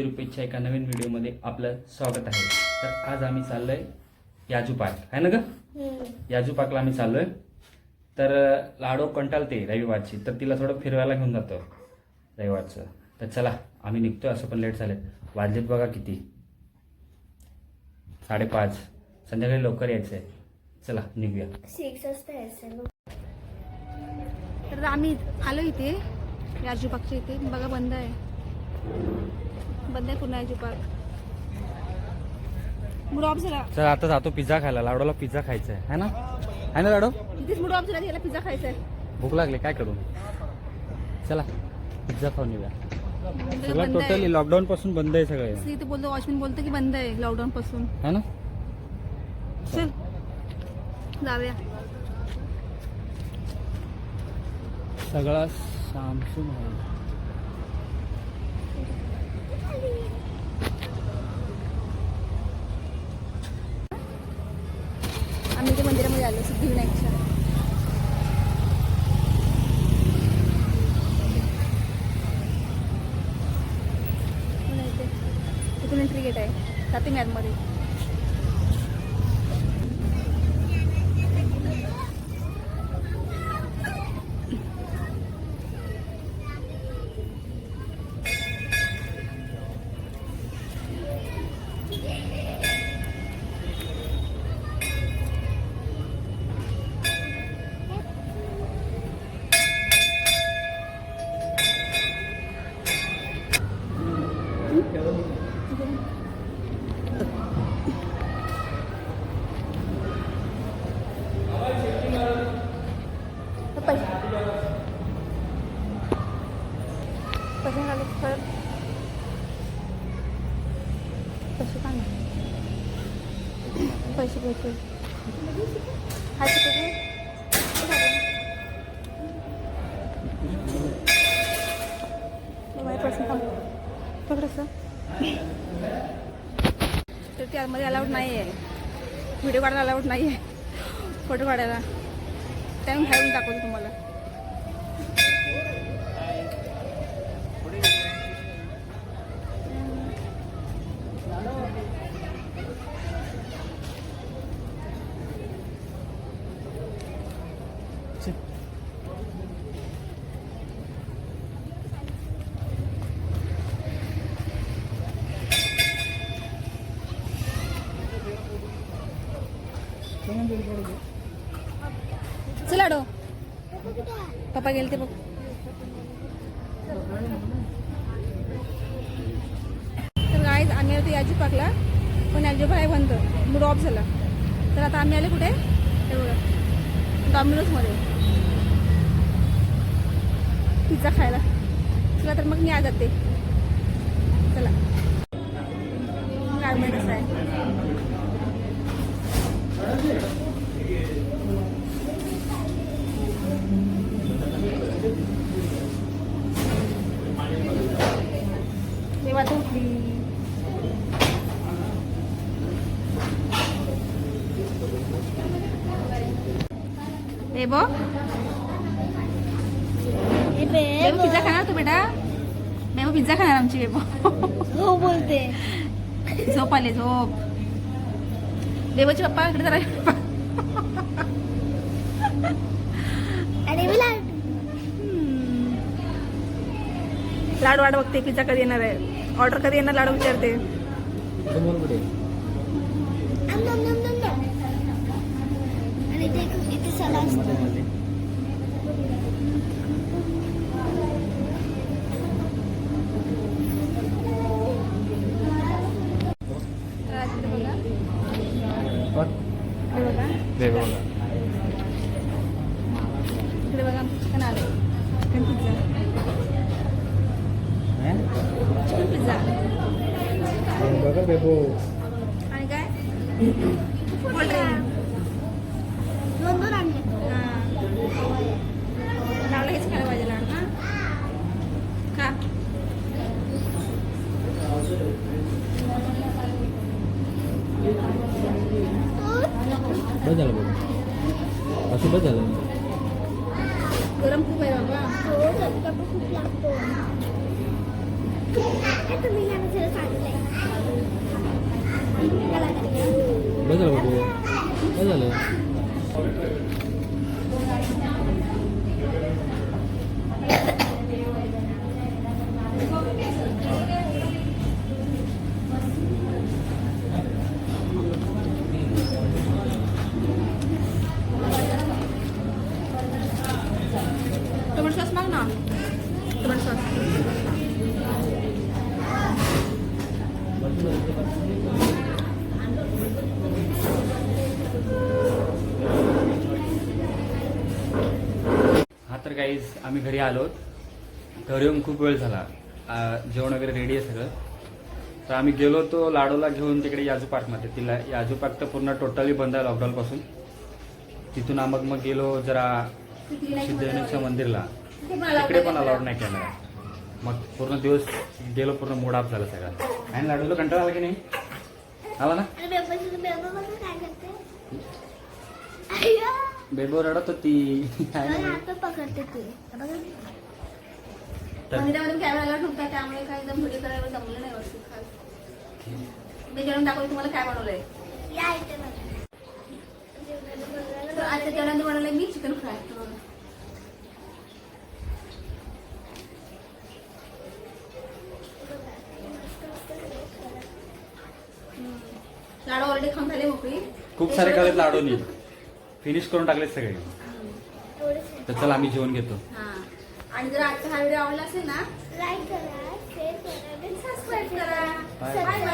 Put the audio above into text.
रुपयेच्या एका नवीन व्हिडिओमध्ये आपलं स्वागत आहे. तर आज आम्ही चाललोय याजू पार्क आहे ना ग? याजू पार्कला आम्ही चाललोय. तर लाडो कंटाळते रविवारची तर तिला थोडं फिरवायला घेऊन जातो रविवारचं. तर चला आम्ही निघतोय असं पण लेट झाले वाजलेत बघा किती. साडेपाच. संध्याकाळी लवकर यायचं आहे चला निघूया. सिक्स वाजता यायचं ना. तर आम्ही आलो इथे राजूबागच्या इथे. बघा बंद आहे. बंद आहे मूड ऑफ झाला चल आता जातो पिझ्झा खायला. लाडोला पिझ्झा खायचा आहे है ना? आहे ना लाडो? इथेच मूड ऑफ झाला याला पिझ्झा खायचा आहे भूक लागली काय करू? चला पिझ्झा खाऊन येऊया. सगळं टोटली लॉकडाऊन पासून बंद आहे सगळे. इथे बोलतो वॉचमॅन बोलतो की बंद आहे लॉकडाऊन पासून. है ना? चल जाऊया. सगळा सामसून आहे आम्ही इथे मंदिरामध्ये आलो सिद्धिविनायकच्या पुन्हा तिथून एंट्री गेट आहे. जाते मी आतमध्ये पैसे घालू परत पैसे का नाही? पैसे पैसे हाय पैसे माझे पैसे थांब. पकड तर ते आतमध्ये अलाउड नाही आहे व्हिडिओ काढायला अलाउड नाही आहे फोटो काढायला. त्यामुळे बाहेरून दाखवतो तुम्हाला. चला डो पप्पा गेले ते बघ तर काय आम्ही आलो याची पाकला पण याजी आहे बंद. मूड ऑफ झाला. तर आता आम्ही आले कुठे? हे बघा. डॉमिनोजमध्ये पिझ्झा खायला चला तर मग मी आज जाते चला काय म्हणत आहे तेव्हा तू उठली बेबो पिझ्झा खाणार तू बेटा बेबो पिझ्झा खाणार आमची बेबो हो बोलते झोप आले झोप बेबोचे पप्पा इकडे जरा लाड वाट बघते पिझ्झा कधी येणार आहे ऑर्डर कधी येणार लाडू विचारते आणि ते इथे सला आणि काय कोल्ड्रिंक दोन दोन आणले लाडला हेच खायला पाहिजे लाड ना का അതല്ലേ तर काहीच आम्ही घरी आलो. घरी येऊन खूप वेळ झाला. जेवण वगैरे रेडी आहे सगळं. तर आम्ही गेलो तो लाडोला घेऊन तिकडे याजू पार्कमध्ये. तिला याजू पार्क तर पूर्ण टोटली बंद आहे लॉकडाऊनपासून तिथून आम्ही मग गेलो जरा सिद्धविनायकच्या मंदिरला. तिकडे पण अलाउड नाही कॅमेरा मग पूर्ण दिवस गेलो पूर्ण मूड ऑफ झाला सगळा. आणि लाडूला कंटाळा आला की नाही? आला ना? बेबा काय रडत होती? आता पकडते ते मंदिरामधून त्यामुळे काही एकदम व्हिडिओ करायला जमलं नाही व्यवस्थित खास. मी जेवण दाखवलं तुम्हाला काय बनवलंय? आजच्या जेवणामध्ये बनवलंय मी चिकन फ्राय लाडू ऑलरेडी खाऊन झाले मोकळी. खूप सारे कळत लाडूनी फिनिश करून टाकले सगळे. तर चला आम्ही जेवण घेतो. आणि जर आजचा हा व्हिडिओ आवडला असेल ना लाईक करा शेअर करा सबस्क्राईब. करा.